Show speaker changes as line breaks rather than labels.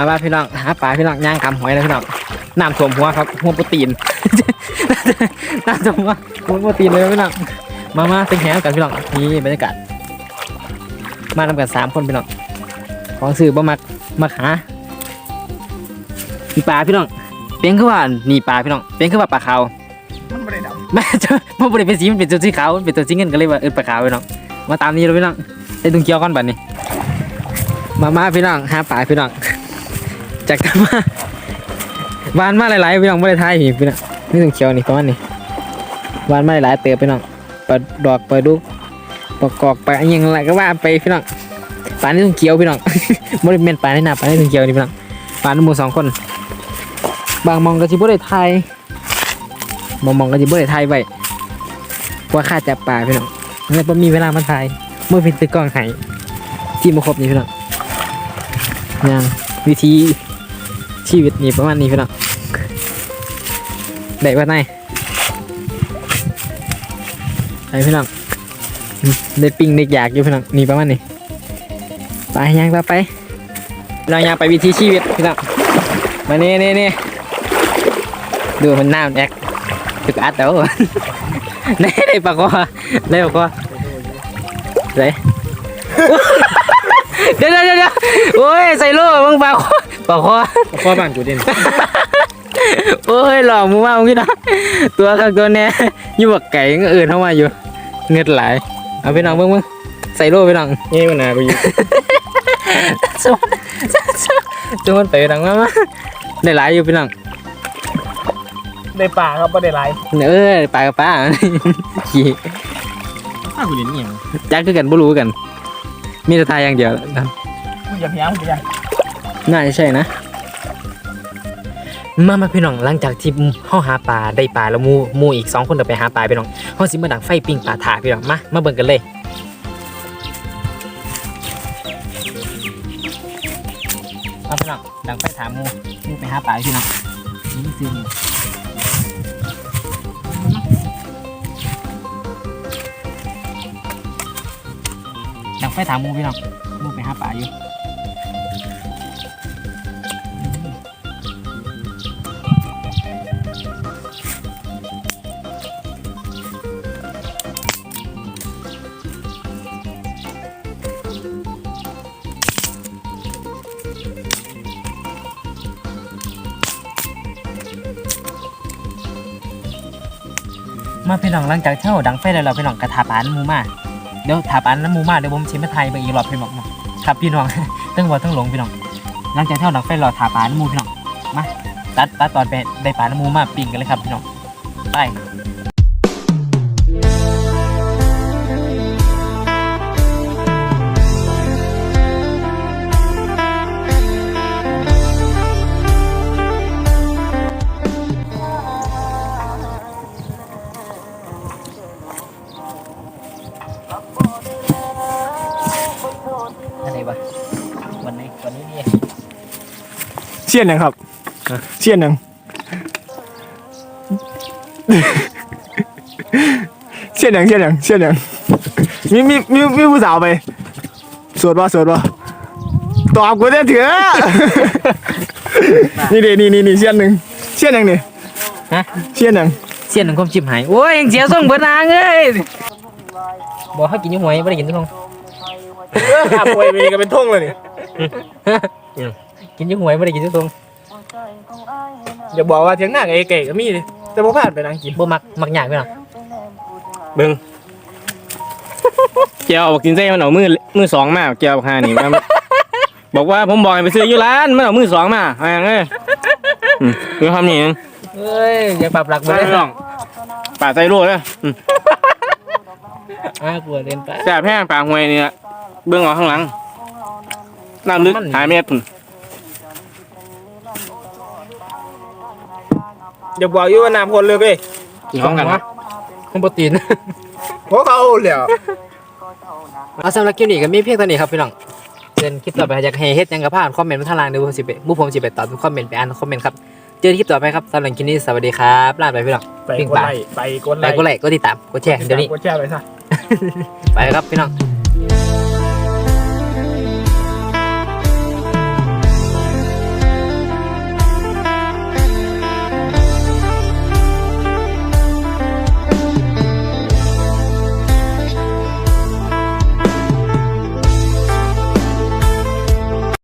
มาบ้าพี่น้องหาปลาพี่น้องย่างกำหอยเลยพี่น้องน้ำท่วมหัวครับหัวปรตีนน้ำท่วมหัวหัวปรตีนเลยพี่น้องมามาเป็นแหงกันพี่น้องนี่บรรยากาศมาทำกันสามคนพี่น้องของสื่อบ่มักมาหาปลาพี่น้องเปียงคือว่านี่ปลาพี่น้องเปียงคือว่าปลาขาว
มันไม่ได้ด
แม่เจ้ามันบ่ได้เป็นสีมันเป็นตัวสีขาวมันเป็นตัวสีเงินก็เลยว่าเออปลาขาวพี่น้องมาตามนี้เลยพี่น้องได้ตุงเกียวก่อนบัดนี้มามาพี่น้องหาปลาพี่น้อง จากทำมาวานมาหลายๆพี่น้องไม่ได้ทายพี่พี่น้องนี่ตุงเกียวนี่ประมาณนี้วานมาหลายๆเติบพี่น้องปลาดอกปลาดุกปลากอกปยังไรก็ว่าไปพี่น้องปลานี่ตุงเกียวพี่น้องบ่ได้เป็นปลาในนาปลานี่ตุงเกียวนี่พี่น้องปลาหมู่สองคน บางมองก็สิบ่ได้ทายมองมองก็จะบ่ได้ถ่ายไว้เพราะว่าข้าจับปลาพี่น้องเลยบ่มีเวลามาถ่ายเมื่อเป็นตึกกล้องให้ที่มาครบนี่พี่น้องยังวิธี ชีวิตนี่ประมาณนี้พี่น้องได้ว่าไงไปพี่น้องได้ปิ้งได้อยากอยู่พี่น้องนี่ประมาณนี้ไปยังต่อไปเรายังไปวิธีชีวิตพี่น้องมานี่นี่นี่ดูมันน้ามันแอกตึกอัดแล้วได้ได้ปากคอได้ปากคอไหนเดี๋ยวเดี๋ยวเดี๋ยวโอ้ยใส่โล่มึงปากคอ ปากคอำ
พ่อบ้านกูเด่น
โอ้ยหลอกมึงว่ามึงคิดนะตัวข้างตัวแน่อยู่บักไก่ก็อื่นเข้ามาอยู่ เงือดไหลายเอาไปน้องมึงมึงใส่โล่ไปน้อง
เงี้ยมันนากูอยู่
สมสมไปน้องมามาได้หลายอยู่พี่น้อง
ได้ป่าครับไม่ได้ไร
เออปลากับปลาขี่
อ้าวกูเด่นเงี้ย
จักคือกันบ่รู้กัน มีแต่ทายอย่างเดียวนะ
กูอยากย้ำกูอยาก
น่าจะใช่นะ มามาพี่น้องหลังจากที่เฮาหาปลาได้ปลาแล้วหมูหมูอีกสองคนก็ไปหาปลาพี่น้องเฮาสิมาดังไฟปิ้งปลาถาพี่น้องมามาเบิ่งกันเลยมาพี่น้องดังไฟถาหมูหมูไปหาปลาพี่น้องนี่คือดังไฟถาหมูพี่น้องหมูไปหาปลาอยู่ มาพี่น้องหลังจากเท่าดังไฟแล้วเราพี่น้องกระถาปานมูมาเดี๋ยวถาปานน้ำมูมาเดี๋ยวผมชิมมาไทยไปอีกรอบพี่น้องครับพี่น้องตั้งวัวทั้งหลงพี่น้องหลังจากเท่าดังไฟเราถาปานมูพี่น้องมาตัดตัดตอนไปได้ปาน้ำมูมาปิ้งกันเลยครับพี่น้องไป อะไรวะวันนี้วันนี้นี่
เชียนยังครับเชียนยังเชียนยังเชียนยังเชียนยังมีมีมีมีผู้สาวไปสวดว่าสวดว่าตอบกูได้เถอะนี่เดนี่นี่นี่เชียนหนึ่งเชียนยังนี่
ฮะ
เชียนยัง
เสียนหนึ่งความชิบหายโอ้ยยังเสียส่งเบิดนางเอ้ยบอกให้กินอยุ่หวยไม่ได้กินทุกทง
ขับไปมีกันเป็นท่งเลยนี่
กินอยุ่หวยไม่ได้กินทุกทง
อย่าบอกว่าเทียงหน้ากับไอ้เก๋ก็มีดิแต่พอผ่านไปนั่งกิน
บ่มักมักยากพี่น้อง
เบิ้งเกียวบอกกินเส้มันเอามือมือสองมาเกียวบอกหานี่มันบอกว่าผมบอกให้ไปซื้ออยู่ร้านมันเอามือสองมาอะไรเงี้ยอืมคือทำนี่เอง
เอ้ยอย่าปรับหลักบ่
ไม่
ได้
ได้ลองป่าใจโลดเลยอืม
อ่ากลัวเล่นไป
แซ่บแห้งป่าหวยนี่ละ เบื้องออกข้างหลัง น้ำลึกหาเมตรพุ่น
อย่าบอกอยู่ว่าน้ำคนเลยเว้ย
กินของกันนะ
มันโปรตีน
เพราะเขาเหลียว
เอาสำหรับคลิปนี้ก็มีเพียงเท่านี้ครับพี่น้องเจอคลิปต่อไปอยากให้เฮ็ดหยังกับผ่านคอมเมนต์มาทางล่างเดี๋ยวผมสิไปบุผมสิไปตอบทุกคอมเมนต์ไปอ่านคอมเมนต์ครับ เจอกันคลิปต่อไปครับสำหรับคลิปนี้สวัสดีครับลาไปพี่น้อง
ไป
ปิ้ง
กด
ปลา
ไลค์ไปกด
ไป
ไลค์
กดไลค์กดติดตามกดแชร์เดี๋ยวนี้
กดแชร์ไปซะ
ไปครับพี่น้อง